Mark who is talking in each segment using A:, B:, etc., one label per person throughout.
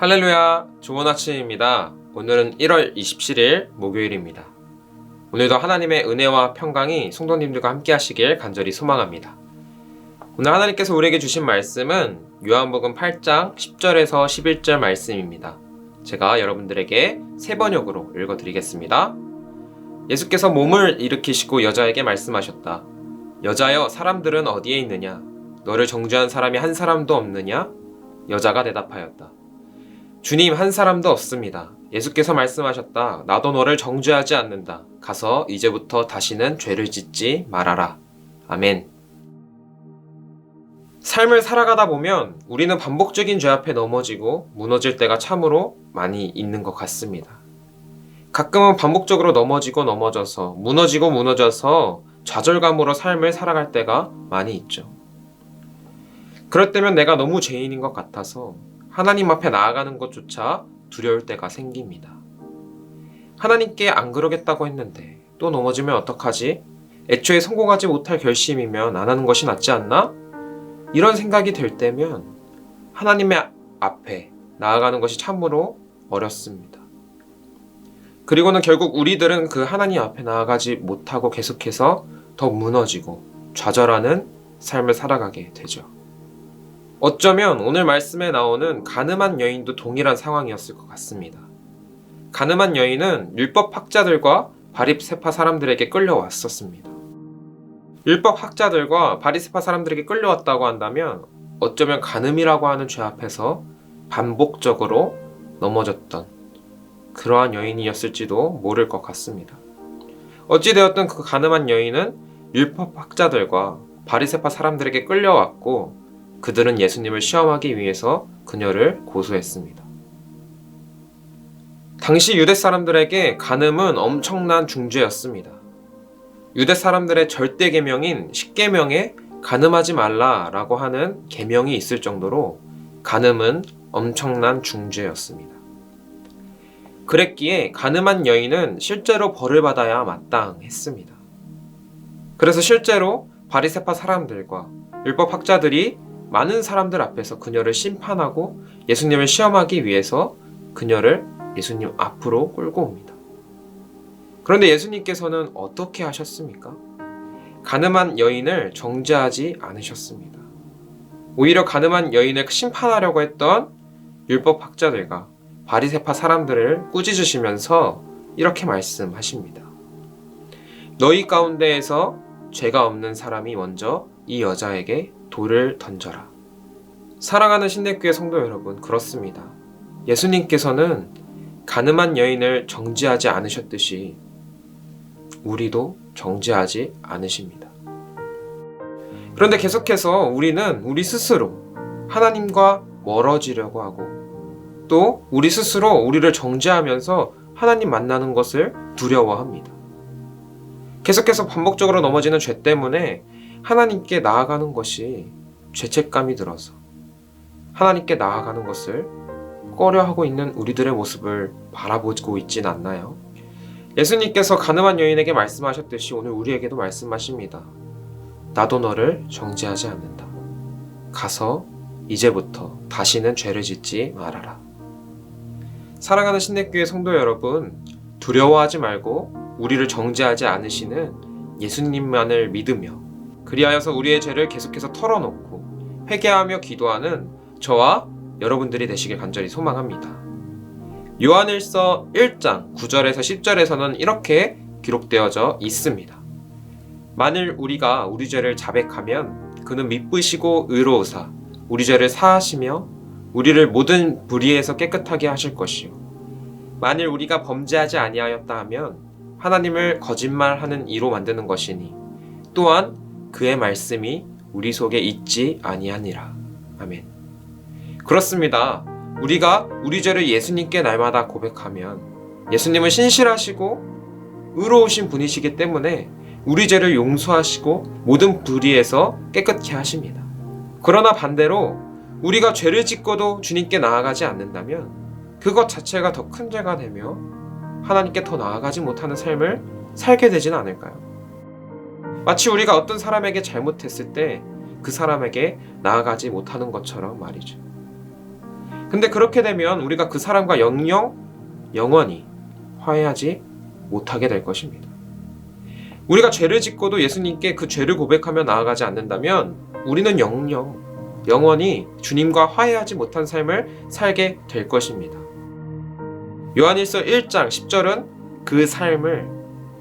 A: 할렐루야, 좋은 아침입니다. 오늘은 1월 27일 목요일입니다. 오늘도 하나님의 은혜와 평강이 성도님들과 함께 하시길 간절히 소망합니다. 오늘 하나님께서 우리에게 주신 말씀은 요한복음 8장 10절에서 11절 말씀입니다. 제가 여러분들에게 세 번역으로 읽어 드리겠습니다. 예수께서 몸을 일으키시고 여자에게 말씀하셨다. 여자여, 사람들은 어디에 있느냐? 너를 정죄한 사람이 한 사람도 없느냐? 여자가 대답하였다. 주님 한 사람도 없습니다. 예수께서 말씀하셨다. 나도 너를 정죄하지 않는다. 가서 이제부터 다시는 죄를 짓지 말아라. 아멘. 삶을 살아가다 보면 우리는 반복적인 죄 앞에 넘어지고 무너질 때가 참으로 많이 있는 것 같습니다. 가끔은 반복적으로 넘어지고 넘어져서 무너지고 무너져서 좌절감으로 삶을 살아갈 때가 많이 있죠. 그럴 때면 내가 너무 죄인인 것 같아서 하나님 앞에 나아가는 것조차 두려울 때가 생깁니다. 하나님께 안 그러겠다고 했는데 또 넘어지면 어떡하지? 애초에 성공하지 못할 결심이면 안 하는 것이 낫지 않나? 이런 생각이 들 때면 하나님의 앞에 나아가는 것이 참으로 어렵습니다. 그리고는 결국 우리들은 그 하나님 앞에 나아가지 못하고 계속해서 더 무너지고 좌절하는 삶을 살아가게 되죠. 어쩌면 오늘 말씀에 나오는 가늠한 여인도 동일한 상황이었을 것 같습니다. 가늠한 여인은 율법 학자들과 바리세파 사람들에게 끌려왔었습니다. 율법 학자들과 바리세파 사람들에게 끌려왔다고 한다면 어쩌면 가늠이라고 하는 죄 앞에서 반복적으로 넘어졌던 그러한 여인이었을지도 모를 것 같습니다. 어찌되었든 그 가늠한 여인은 율법 학자들과 바리세파 사람들에게 끌려왔고 그들은 예수님을 시험하기 위해서 그녀를 고소했습니다. 당시 유대 사람들에게 간음은 엄청난 중죄였습니다. 유대 사람들의 절대 계명인 십계명에 간음하지 말라라고 하는 계명이 있을 정도로 간음은 엄청난 중죄였습니다. 그랬기에 간음한 여인은 실제로 벌을 받아야 마땅했습니다. 그래서 실제로 바리세파 사람들과 율법 학자들이 많은 사람들 앞에서 그녀를 심판하고 예수님을 시험하기 위해서 그녀를 예수님 앞으로 끌고 옵니다. 그런데 예수님께서는 어떻게 하셨습니까? 가늠한 여인을 정죄하지 않으셨습니다. 오히려 가늠한 여인을 심판하려고 했던 율법 학자들과 바리세파 사람들을 꾸짖으시면서 이렇게 말씀하십니다. 너희 가운데에서 죄가 없는 사람이 먼저 이 여자에게 돌을 던져라. 사랑하는 신내교회 성도 여러분, 그렇습니다. 예수님께서는 가늠한 여인을 정지하지 않으셨듯이 우리도 정지하지 않으십니다. 그런데 계속해서 우리는 우리 스스로 하나님과 멀어지려고 하고 또 우리 스스로 우리를 정지하면서 하나님 만나는 것을 두려워합니다. 계속해서 반복적으로 넘어지는 죄 때문에 하나님께 나아가는 것이 죄책감이 들어서 하나님께 나아가는 것을 꺼려하고 있는 우리들의 모습을 바라보고 있진 않나요? 예수님께서 가늠한 여인에게 말씀하셨듯이 오늘 우리에게도 말씀하십니다. 나도 너를 정죄하지 않는다. 가서 이제부터 다시는 죄를 짓지 말아라. 사랑하는 신내교회 성도 여러분, 두려워하지 말고 우리를 정죄하지 않으시는 예수님만을 믿으며 그리하여서 우리의 죄를 계속해서 털어놓고 회개하며 기도하는 저와 여러분들이 되시길 간절히 소망합니다. 요한일서 1장 9절에서 10절에서는 이렇게 기록되어져 있습니다. 만일 우리가 우리 죄를 자백하면 그는 미쁘시고 의로우사 우리 죄를 사하시며 우리를 모든 불의에서 깨끗하게 하실 것이요 만일 우리가 범죄하지 아니하였다 하면 하나님을 거짓말하는 이로 만드는 것이니 또한 그의 말씀이 우리 속에 있지 아니하니라. 아멘. 그렇습니다. 우리가 우리 죄를 예수님께 날마다 고백하면 예수님은 신실하시고 의로우신 분이시기 때문에 우리 죄를 용서하시고 모든 불의에서 깨끗게 하십니다. 그러나 반대로 우리가 죄를 짓고도 주님께 나아가지 않는다면 그것 자체가 더 큰 죄가 되며 하나님께 더 나아가지 못하는 삶을 살게 되지는 않을까요? 마치 우리가 어떤 사람에게 잘못했을 때 그 사람에게 나아가지 못하는 것처럼 말이죠. 근데 그렇게 되면 우리가 그 사람과 영영 영원히 화해하지 못하게 될 것입니다. 우리가 죄를 짓고도 예수님께 그 죄를 고백하며 나아가지 않는다면 우리는 영영 영원히 주님과 화해하지 못한 삶을 살게 될 것입니다. 요한일서 1장 10절은 그 삶을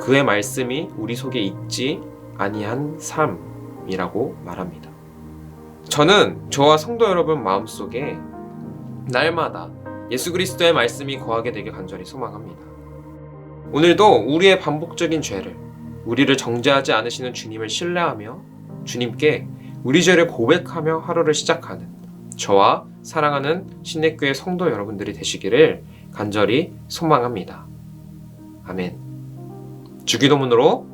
A: 그의 말씀이 우리 속에 있지 아니한 삶이라고 말합니다. 저는 저와 성도 여러분 마음속에 날마다 예수 그리스도의 말씀이 거하게 되길 간절히 소망합니다. 오늘도 우리의 반복적인 죄를 우리를 정죄하지 않으시는 주님을 신뢰하며 주님께 우리 죄를 고백하며 하루를 시작하는 저와 사랑하는 신내교회 성도 여러분들이 되시기를 간절히 소망합니다. 아멘. 주기도문으로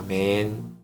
A: 아멘.